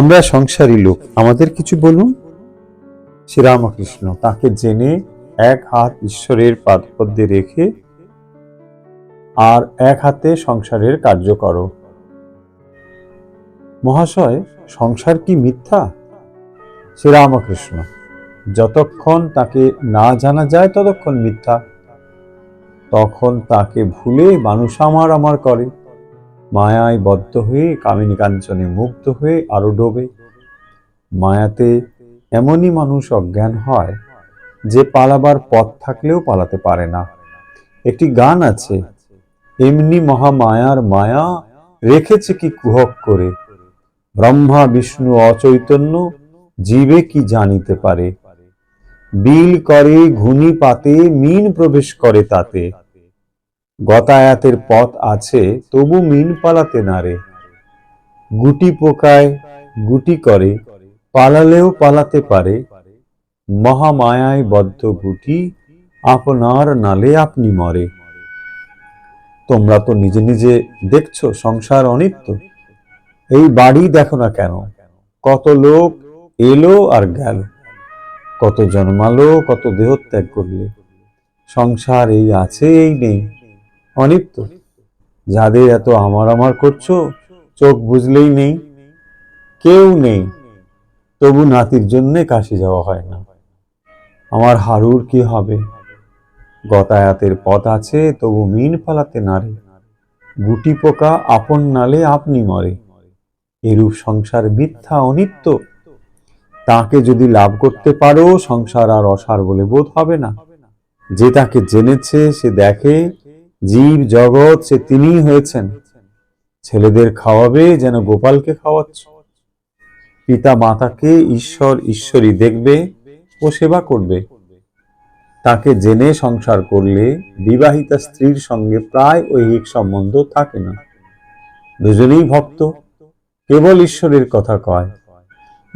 আমরা সংসারী লোক, আমাদের কিছু বলুন। শ্রীরামকৃষ্ণ তাকে জেনে এক হাত ঈশ্বরের পাদপদ্মে রেখে আর এক হাতে সংসারের কার্য করো। মহাশয়, সংসার কি মিথ্যা? শ্রীরামকৃষ্ণ, যতক্ষণ তাকে না জানা যায় ততক্ষণ মিথ্যা। তখন তাকে ভুলে মানুষ আমার আমার করে। মায়ায় বদ্ধ হয়ে কামিনী কাঞ্চনে মুগ্ধ হয়ে আরও ডোবে। মায়াতে এমনই মানুষ অজ্ঞান হয় যে পালাবার পথ থাকলেও পালাতে পারে না। একটি গান আছে, এমনি মহামায়ার মায়া রেখেছে কি কুহক করে। ব্রহ্মা, বিষ্ণু, অচৈতন্য জীবে কি জানিতে পারে। বিল করে ঘুনি পাতে, মিন প্রবেশ করে তাতে। গতায়াতের পথ আছে, তবু মিন পালাতে না রে। গুটি পোকায় গুটি করে, পালালেও পালাতে পারে। মহামায়ায় বদ্ধ গুটি, আপনার নালে আপনি মরে। তোমরা তো নিজে নিজে দেখছ সংসার অনিত্য। এই বাড়ি দেখো না কেন? কত লোক এলো আর গেল। কত জন্মালো, কত দেহত্যাগ করলে। সংসার এই আছে, এই নেই। অনিত্য। যাদের এত আমার আমার করছ, চোখ বুঝলেই নেই। কেউ নেই। তবু নাতির জন্যে কাশি যাওয়া হয় না। আমার হারুর কি হবে? গতায়াতের পথ আছে, তবু মিন ফালাতে নারে গুটি পোকা আপন নালে আপনি মরে। এরূপ সংসার মিথ্যা অনিত্য। তাকে যদি লাভ করতে পারো, সংসার আর অসার বলে বোধ হবে না। যে তাকে জেনেছে, সে দেখে জীব জগৎ সে তিনিই হয়েছেন। ছেলেদের খাওয়াবে যেন গোপালকে খাওয়াচ্ছ। পিতা মাতাকে ঈশ্বর ঈশ্বরী দেখবে ও সেবা করবে। তাকে জেনে সংসার করলে বিবাহিতা স্ত্রীর সঙ্গে প্রায় ঐহিক সম্বন্ধ থাকে না। দুজনেই ভক্ত, কেবল ঈশ্বরের কথা কয়।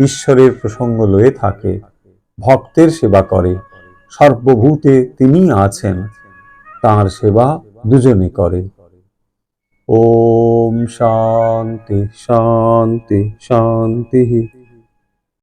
ঈশ্বরের প্রসঙ্গ লয়ে থাকে, ভক্তের সেবা করে। সর্বভূতে তিনি আছেন। তার সেবা দুজনে করে। ওম শান্তি শান্তি শান্তি।